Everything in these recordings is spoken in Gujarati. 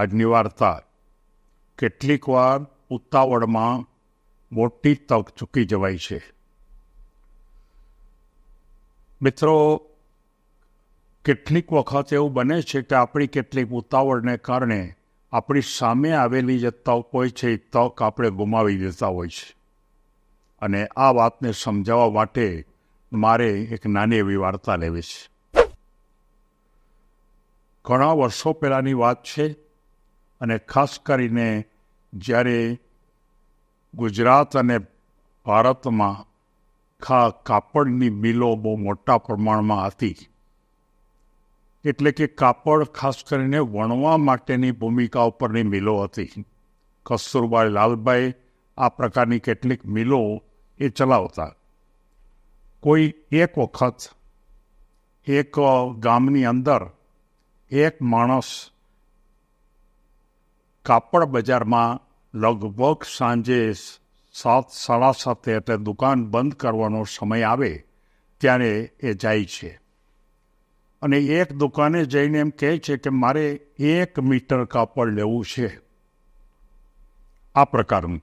આજની વાર્તા કેટલીક વાર ઉતાવળમાં મોટી તક ચૂકી જવાય છે. મિત્રો, કેટલીક વખત એવું બને છે કે આપણી કેટલીક ઉતાવળને કારણે આપણી સામે આવેલી જે તક હોય છે, એ તક આપણે ગુમાવી દેતા હોય છે. અને આ વાતને સમજાવવા માટે મારે એક નાની એવી વાર્તા લેવી છે. ઘણા વર્ષો પહેલાંની વાત છે અને ખાસ કરીને જ્યારે ગુજરાત અને ભારતમાં ખા, કાપડની મિલો બહુ મોટા પ્રમાણમાં હતી. એટલે કે કાપડ ખાસ કરીને વણવા માટેની ભૂમિકા ઉપરની મિલો હતી. કસ્તુરબાઈ લાલભાઈ આ પ્રકારની કેટલીક મિલો એ ચલાવતા. કોઈ એક વખત એક ગામની અંદર એક માણસ કાપડ બજારમાં લગભગ સાંજે સાત, સાડા સાતે એટલે દુકાન બંધ કરવાનો સમય આવે ત્યારે એ જાય છે. અને એક દુકાને જઈને એમ કહે છે કે મારે એક મીટર કાપડ લેવું છે. આ પ્રકારનું.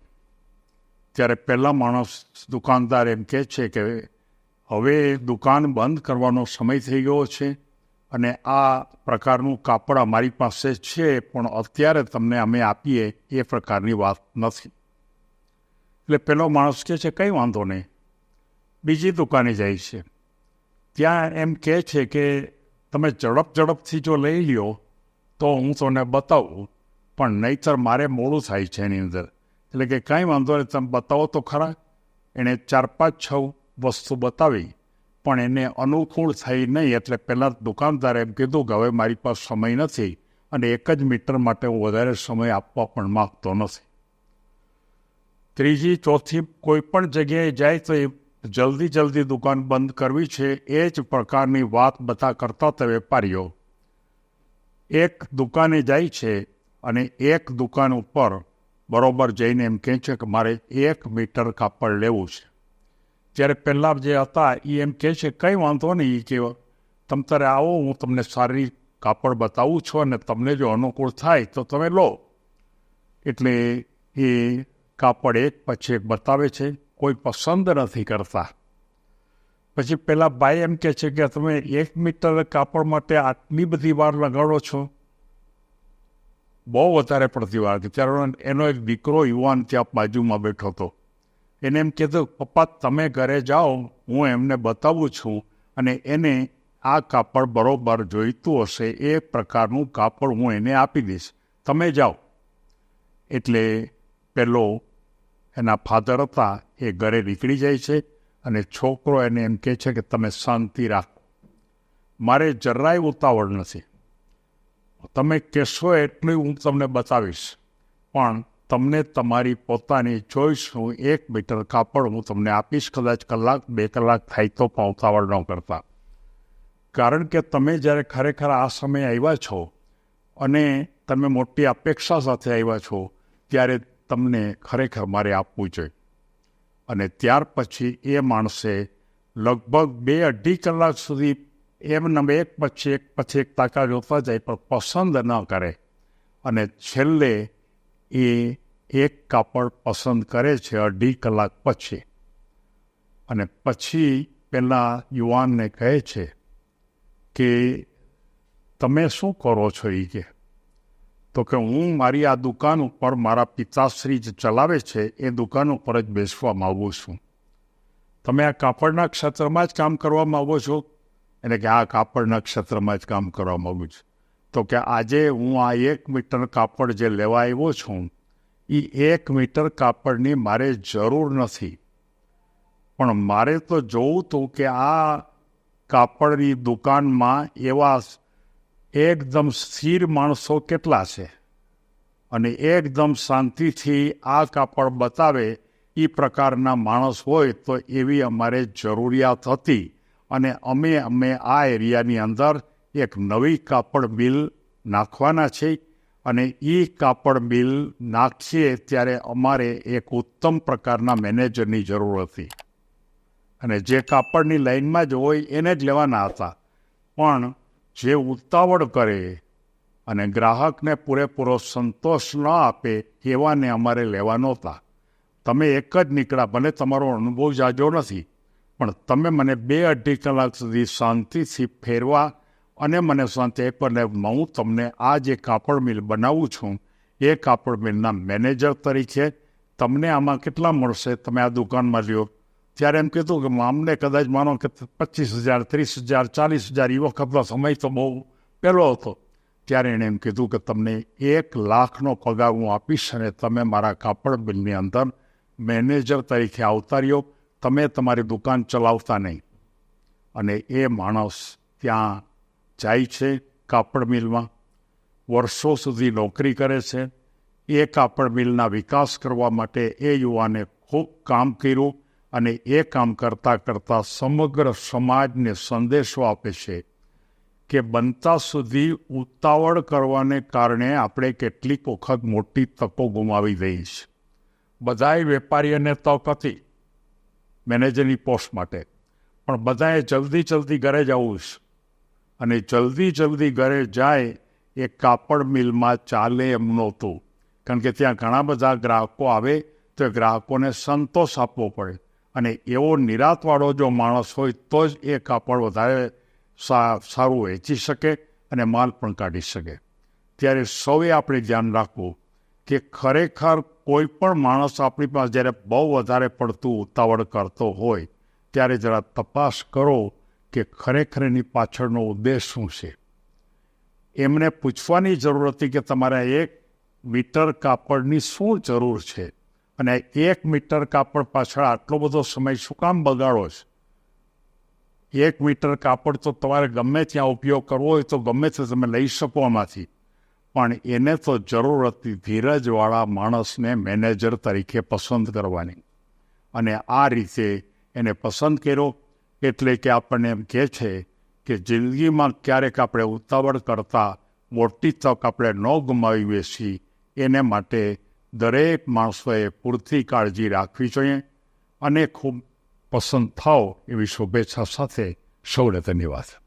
ત્યારે પહેલાં માણસ દુકાનદાર એમ કહે છે કે હવે દુકાન બંધ કરવાનો સમય થઈ ગયો છે. અને આ પ્રકારનું કાપડ અમારી પાસે છે, પણ અત્યારે તમને અમે આપીએ એ પ્રકારની વાત નથી. એટલે પેલો માણસ કહે છે, કંઈ વાંધો નહીં. બીજી દુકાને જાય છે. ત્યાં એમ કહે છે કે, તમે ઝડપ ઝડપથી જો લઈ લ્યો, તો હું તમને બતાવું, પણ નહીતર મારે મોડું થાય છે એની અંદર. એટલે કે, કાંઈ વાંધો નહીં, તમે બતાવો તો ખરા. એણે ચાર પાંચ છ વસ્તુ બતાવી. પણ એને અનુકૂળ થઈ નહીં એટલે પહેલાં દુકાનદારે એમ કીધું કે હવે મારી પાસે સમય નથી અને એક જ મીટર માટે હું વધારે સમય આપવા પણ માગતો નથી. ત્રીજી, ચોથી, કોઈ પણ જગ્યાએ જાય તો એ જલ્દી જલ્દી દુકાન બંધ કરવી છે એ જ પ્રકારની વાત બધા કરતા હતા વેપારીઓ. એક દુકાને જાય છે અને એક દુકાન ઉપર બરોબર જઈને એમ કહે છે કે મારે એક મીટર કાપડ લેવું છે. જ્યારે પહેલાં જે હતા, એ એમ કહે છે, કંઈ વાંધો નહીં કે તમ તારે આવો, હું તમને સારી કાપડ બતાવું છું અને તમને જો અનુકૂળ થાય, તો તમે લો. એટલે એ કાપડ એક પછી એક બતાવે છે, કોઈ પસંદ નથી કરતા. પછી પેલા ભાઈ એમ કહે છે કે, તમે એક મીટર કાપડ માટે આટલી બધી વાર લગાડો છો? બહુ વધારે પડતી વાર. ત્યારે એનો એક દીકરો યુવાન ત્યાં બાજુમાં બેઠો હતો. એને એમ કહેતો પપ્પા, તમે ઘરે જાઓ, હું એમને બતાવું છું. અને એને આ કાપડ બરોબર જોઈતું હશે, એ પ્રકારનું કાપડ હું એને આપી દઈશ. તમે જાઓ. એટલે પેલો એના ફાધર હતા, એ ઘરે નીકળી જાય છે અને છોકરો એને એમ કહે છે કે, તમે શાંતિ રાખો. મારે જરાય ઉતાવળ નથી. તમે કહેશો એટલું હું તમને બતાવીશ. પણ તમને તમારી પોતાની ચોઈસ હું એક મીટર કાપડ હું તમને આપીશ, કદાચ કલાક, બે કલાક થાય તો પણ ન કરતા. કારણ કે તમે જ્યારે ખરેખર આ સમયે આવ્યા છો અને તમે મોટી અપેક્ષા સાથે આવ્યા છો, ત્યારે તમને ખરેખર મારે આપવું જોઈએ. અને ત્યાર પછી એ માણસે લગભગ બે અઢી કલાક સુધી એમને એક પછી એક પછી એક તાકા જોતા જાય પણ પસંદ ન કરે. અને છેલ્લે એ એક કાપડ પસંદ કરે છે અઢી કલાક પછી. અને પછી પેલા યુવાનને કહે છે કે, તમે શું કરો છો એ કે તો કે હું મારી આ દુકાન ઉપર મારા પિતાશ્રી જે ચલાવે છે, એ દુકાન ઉપર જ બેસવા માગું છું. તમે આ કાપડના ક્ષેત્રમાં જ કામ કરવા માગો છો? એટલે કે આ કાપડના ક્ષેત્રમાં જ કામ કરવા માગું છું. તો કે આજે હું આ એક મીટર કાપડ જે લેવા આવ્યો છું એ એક મીટર કાપડની મારે જરૂર નથી. પણ મારે તો જોવું હતું કે આ કાપડની દુકાનમાં એવા એકદમ સ્થિર માણસો કેટલા છે? અને એકદમ શાંતિથી આ કાપડ બતાવે એ પ્રકારના માણસ હોય તો એવી અમારે જરૂરિયાત હતી. અને અમે અમે આ એરિયાની અંદર એક નવી કાપડ મિલ નાખવાના છે અને એ કાપડ મિલ નાખીએ ત્યારે અમારે એક ઉત્તમ પ્રકારના મેનેજરની જરૂર હતી. અને જે કાપડની લાઈનમાં જ હોય એને જ લેવાના હતા. પણ જે ઉતાવળ કરે અને ગ્રાહકને પૂરેપૂરો સંતોષ ન આપે એવાને અમારે લેવા નહોતા. તમે એક જ નીકળ્યા ભલે તમારો અનુભવ જાજો નથી. પણ તમે મને બે અઢી કલાક સુધી શાંતિથી ફેરવા અને મને શાંતિ પણ હું તમને આ જે કાપડ મિલ બનાવું છું, એ કાપડ મિલના મેનેજર તરીકે તમને આમાં કેટલા મળશે તમે આ દુકાનમાં લ્યો. ત્યારે એમ કીધું કે અમને કદાચ માનો કે પચીસ હજાર, ત્રીસ હજાર, ચાલીસ હજાર એ વખતનો સમય તો બહુ પહેલો હતો. ત્યારે એણે એમ કીધું કે તમને એક લાખનો પગાર હું આપીશ અને તમે મારા કાપડ બિલની અંદર મેનેજર તરીકે આવતા રહ્યો. તમે તમારી દુકાન ચલાવતા નહીં. અને એ માણસ ત્યાં જાય છે કાપડ મિલમાં. વર્ષો સુધી નોકરી કરે છે. એ કાપડ મિલના વિકાસ કરવા માટે એ યુવાને ખૂબ કામ કર્યું અને એ કામ કરતાં કરતાં સમગ્ર સમાજને સંદેશો આપે છે કે બનતા સુધી ઉતાવળ કરવાને કારણે આપણે કેટલીક વખત મોટી તકો ગુમાવી દઈ છે બધાએ વેપારીઓને તક હતી મેનેજરની પોસ્ટ માટે. પણ બધાએ જલ્દી જલ્દી ઘરે જવું છે. અને જલ્દી જલ્દી ઘરે જાય એ કાપડ મિલમાં ચાલે એમ નહોતું. કારણ કે ત્યાં ઘણા બધા ગ્રાહકો આવે તો ગ્રાહકોને સંતોષ આપવો પડે. અને એવો નિરાતવાળો જો માણસ હોય તો જ એ કાપડ વધારે સારું વેચી શકે અને માલ પણ કાઢી શકે. ત્યારે સૌએ આપણે ધ્યાન રાખવું કે ખરેખર કોઈ પણ માણસ આપણી પાસે જ્યારે બહુ વધારે પડતું ઉતાવળ કરતો હોય, ત્યારે જરા તપાસ કરો કે ખરેખર એની પાછળનો ઉદ્દેશ શું છે? એમને પૂછવાની જરૂર હતી કે તમારે એક મીટર કાપડની શું જરૂર છે? અને એક મીટર કાપડ પાછળ આટલો બધો સમય શું કામ બગાડો છે? એક મીટર કાપડ તો તમારે ગમે ત્યાં ઉપયોગ કરવો હોય તો ગમે તે તમે લઈ શકો આમાંથી. પણ એને તો જરૂર હતી ધીરજવાળા માણસને મેનેજર તરીકે પસંદ કરવાની. અને આ રીતે એને પસંદ કર્યો. એટલે કે આપણને એમ કહે છે કે જિંદગીમાં ક્યારેક આપણે ઉતાવળ કરતાં મોટી તક આપણે ન ગુમાવી બેસી એને માટે દરેક માણસોએ પૂરતી કાળજી રાખવી જોઈએ અને ખૂબ પસંદ થાવ એવી શુભેચ્છા સાથે સૌને ધન્યવાદ.